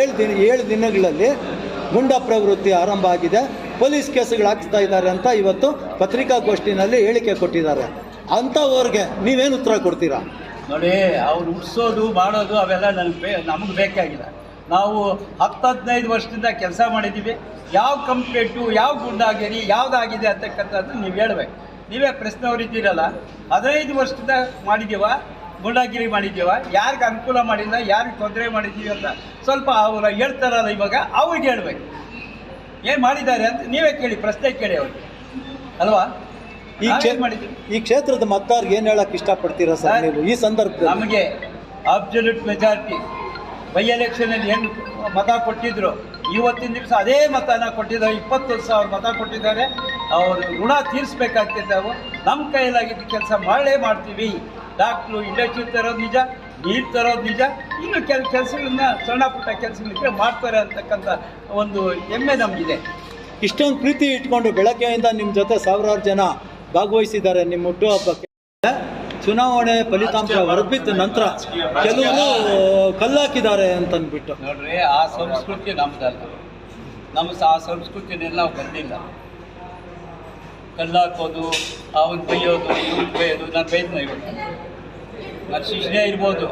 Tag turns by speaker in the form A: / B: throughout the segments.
A: ಏಳು ದಿನ, ಏಳು ದಿನಗಳಲ್ಲಿ ಗುಂಡ ಪ್ರವೃತ್ತಿ ಆರಂಭ ಆಗಿದೆ. ಪೊಲೀಸ್ ಕೇಸುಗಳು ಹಾಕ್ಸ್ತಾ ಇದ್ದಾರೆ ಅಂತ ಇವತ್ತು ಪತ್ರಿಕಾಗೋಷ್ಠಿನಲ್ಲಿ ಹೇಳಿಕೆ ಕೊಟ್ಟಿದ್ದಾರೆ. ಅಂಥವ್ರಿಗೆ ನೀವೇನು ಉತ್ತರ ಕೊಡ್ತೀರಾ?
B: ನೋಡಿ, ಅವ್ರು ಉಡ್ಸೋದು, ಮಾಡೋದು ಅವೆಲ್ಲ ನನಗೆ ಬೇ, ನಮಗೆ ಬೇಕಾಗಿಲ್ಲ. ನಾವು ಹತ್ತು ಹದಿನೈದು ವರ್ಷದಿಂದ ಕೆಲಸ ಮಾಡಿದ್ದೀವಿ. ಯಾವ ಕಂಪ್ಲೇಂಟು ಯಾವ ಗುಂಡಾಗಿರಿ, ಯಾವುದಾಗಿದೆ ಅಂತಕ್ಕಂಥದ್ದು ನೀವು ಹೇಳ್ಬೇಕು. ನೀವೇ ಪ್ರಶ್ನೆ ಇದ್ದೀರಲ್ಲ ಹದಿನೈದು ವರ್ಷದಿಂದ ಮಾಡಿದ್ದೀವ. ಗುಂಡಾಗಿರಿ ಮಾಡಿದ್ದೀವ ಯಾರಿಗೆ ಅನುಕೂಲ ಮಾಡಿಲ್ಲ ಯಾರಿಗೆ ತೊಂದರೆ ಮಾಡಿದ್ದೀವಿ ಅಂತ ಸ್ವಲ್ಪ ಅವರು ಹೇಳ್ತಾರಲ್ಲ ಇವಾಗ ಅವ್ರಿಗೆ ಹೇಳ್ಬೇಕು. ಏನು ಮಾಡಿದ್ದಾರೆ ಅಂತ ನೀವೇ ಕೇಳಿ ಪ್ರಶ್ನೆ ಕೇಳಿ ಅವ್ರಿಗೆ. ಅಲ್ವಾ?
A: ಈ
B: ಮಾಡಿದ್ದೀವಿ?
A: ಈ ಕ್ಷೇತ್ರದ ಮತ್ತಾರ್ಗೆ ಏನು ಹೇಳಕ್ಕೆ ಇಷ್ಟಪಡ್ತೀರಾ ಸರ್
B: ಸರ್,
A: ನೀವು ಈ ಸಂದರ್ಭದಲ್ಲಿ?
B: ನಮಗೆ ಅಬ್ಸಲ್ಯೂಟ್ ಮೆಜಾರಿಟಿ ಬೈ ಎಲೆಕ್ಷನಲ್ಲಿ ಏನು ಮತ ಕೊಟ್ಟಿದ್ರು? ಇವತ್ತಿನ ದಿವಸ ಅದೇ ಮತನ ಕೊಟ್ಟಿದ್ದಾರೆ ಇಪ್ಪತ್ತೊಂದು ಸಾವಿರ ಮತ ಕೊಟ್ಟಿದ್ದಾರೆ. ಅವರು ಋಣ ತೀರಿಸ್ಬೇಕಾಗ್ತದೆ ನಾವು ನಮ್ಮ ಕೈಯಲ್ಲಾಗಿದ್ದ ಕೆಲಸ ಮಾಡಲೇ ಮಾಡ್ತೀವಿ. ಡಾಕ್ಟ್ರು ಇಂಡಸ್ಟ್ರಿ ತರೋದು ನಿಜ ನೀರು ತರೋದು ನಿಜ. ಇನ್ನು ಕೆಲ ಕೆಲಸಗಳನ್ನ ಸಣ್ಣ ಪುಟ್ಟ ಕೆಲಸಗಳಿದ್ರೆ ಮಾಡ್ತಾರೆ ಅಂತಕ್ಕಂಥ ಒಂದು ಹೆಮ್ಮೆ ನಮಗಿದೆ.
A: ಇಷ್ಟೊಂದು ಪ್ರೀತಿ ಇಟ್ಕೊಂಡು ಬೆಳಗ್ಗೆಯಿಂದ ನಿಮ್ಮ ಜೊತೆ ಸಾವಿರಾರು ಜನ ಭಾಗವಹಿಸಿದ್ದಾರೆ ನಿಮ್ಮ ಹುಟ್ಟುಹಬ್ಬಕ್ಕೆ ಚುನಾವಣೆ ಫಲಿತಾಂಶ ಹೊರಬಿದ್ದ ನಂತರ ಕೆಲವರು ಕಲ್ಲಾಕಿದ್ದಾರೆ ಅಂತಂದ್ಬಿಟ್ಟು
B: ನೋಡ್ರಿ ಆ ಸಂಸ್ಕೃತಿ ನಮ್ದಲ್ಲ. ನಮ್ಮ ಆ ಸಂಸ್ಕೃತಿನೆಲ್ಲ ಬಂದಿಲ್ಲ. ಕಲ್ಲಾಕೋದು ಅವನ್ ಬೈಯೋದು ಇವ್ನು ಬೈಯೋದು ನಾನು ಬೈದ್ನ ಇವತ್ತು ನನ್ನ ಶಿಕ್ಷಣ ಇರ್ಬೋದು.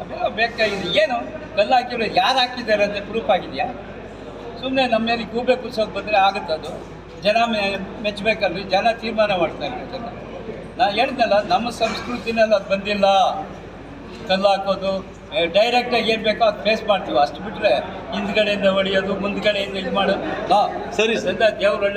B: ಅವೆಲ್ಲ ಬೇಕಾಗಿದೆ. ಏನು? ಕಲ್ಲು ಹಾಕಿರೋ ಯಾರು ಹಾಕಿದ್ದಾರೆ ಅಂತ ಪ್ರೂಫ್ ಆಗಿದೆಯಾ? ಸುಮ್ಮನೆ ನಮ್ಮ ಮೇಲೆ ಗೂಬೆ ಕುಸೋದು ಬಂದರೆ ಆಗುತ್ತೆ ಅದು. ಜನ ಮೆ ಮೆಚ್ಚಬೇಕಲ್ರಿ ಜನ ತೀರ್ಮಾನ ಮಾಡ್ತಾರೆ ಅದನ್ನು ನಾನು ಹೇಳಿದ್ನಲ್ಲ ನಮ್ಮ ಸಂಸ್ಕೃತಿನಲ್ಲಿ ಅದು ಬಂದಿಲ್ಲ. ಕಲ್ಲು ಹಾಕೋದು ಡೈರೆಕ್ಟಾಗಿ ಏನು ಬೇಕೋ ಅದು ಫೇಸ್ ಮಾಡ್ತೀವಿ. ಅಷ್ಟು ಬಿಟ್ಟರೆ ಹಿಂದ್ಗಡೆಯಿಂದ ಹೊಡೆಯೋದು ಮುಂದ್ಗಡೆಯಿಂದ ಇದು ಮಾಡೋದು.
A: ಸರಿ ಸರ್.
B: ದೇವ್ರು ಒಳ್ಳೆ